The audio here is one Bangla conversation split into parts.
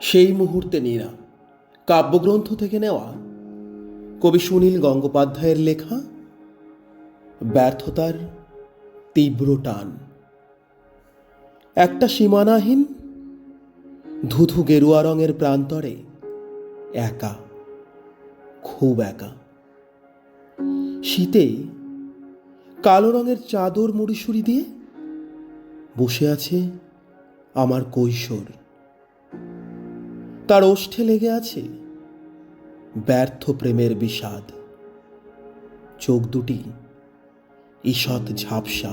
সেই মুহূর্তে নীরা, কাব্যগ্রন্থ থেকে নেওয়া, কবি সুনীল গঙ্গোপাধ্যায়ের লেখা, ব্যর্থতার তীব্র টান। একটা সীমানাহীন, ধুধু গেরুয়া রঙের প্রান্তরে একা, খুব একা। শীতে কালো রঙের চাদর মুড়িসুড়ি দিয়ে বসে আছে আমার কৈশোর। তার ওষ্ঠে লেগে আছে। ব্যর্থ প্রেমের বিষাদ। চোখ দুটি ঈষৎ ঝাপসা।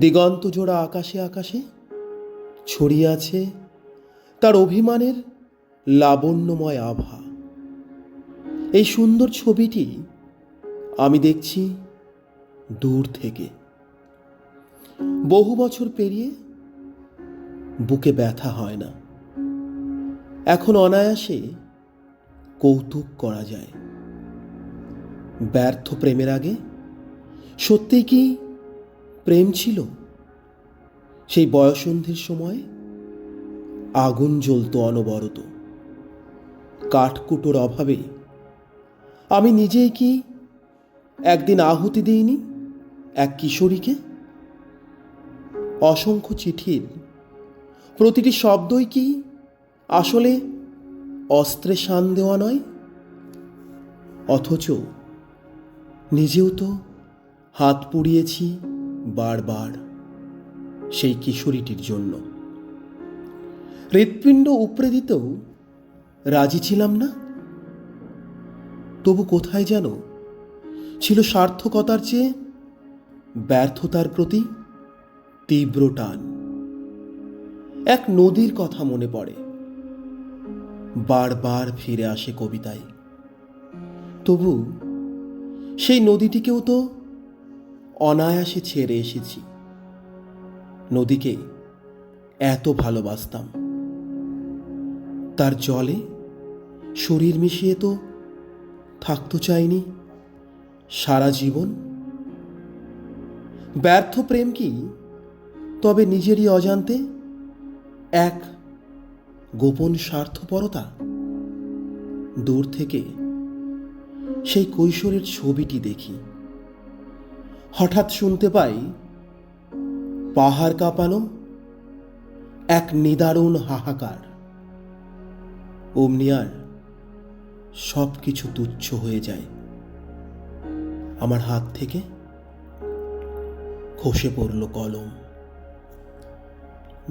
দিগন্ত জোড়া আকাশে আকাশে ছড়িয়ে আছে তার অভিমানের লাবণ্যময় আভা। এই সুন্দর ছবিটি আমি দেখছি দূর থেকে। বহু বছর পেরিয়ে বুকে ব্যথা হয় না। এখন অনায়াসে কৌতুক করা যায়। ব্যর্থ প্রেমের আগে সত্যিই কি প্রেম ছিল? সেই বয়সন্ধির সময় আগুন জ্বলতো অনবরত। কাঠকুটোর অভাবে আমি নিজেই কি একদিন আহুতি দিইনি এক কিশোরীকে? অসংখ্য চিঠির প্রতিটি শব্দই কি আসলে অস্ত্রে শান দেওয়া নয়, অথচ নিজেও তো হাত পুড়িয়েছি বারবার সেই কিশোরীটির জন্য। হৃৎপিণ্ড উপড়ে দিতেও রাজি ছিলাম না। তবু কোথায় যেন ছিল সার্থকতার চেয়ে ব্যর্থতার প্রতি তীব্র টান। এক নদীর কথা মনে পড়ে। বারবার ফিরে আসে কবিতায়। তবু সেই নদীটিকেও তো অনায়াসে ছেড়ে এসেছি। নদীকে এত ভালোবাসতাম। তার জলে শরীর মিশিয়ে তো থাকতো চাইনি। সারা জীবন ব্যর্থ প্রেম কি? তবে নিজেরই অজান্তে এক গোপন স্বার্থপরতা? দূর থেকে সেই কৈশোরের ছবিটি দেখি। হঠাৎ শুনতে পাই পাহাড় কাঁপানো এক নিদারুণ হাহাকার। অমনি আর সব কিছু তুচ্ছ হয়ে যায়। আমার হাত থেকে খসে পড়ল কলম।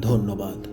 ধন্যবাদ।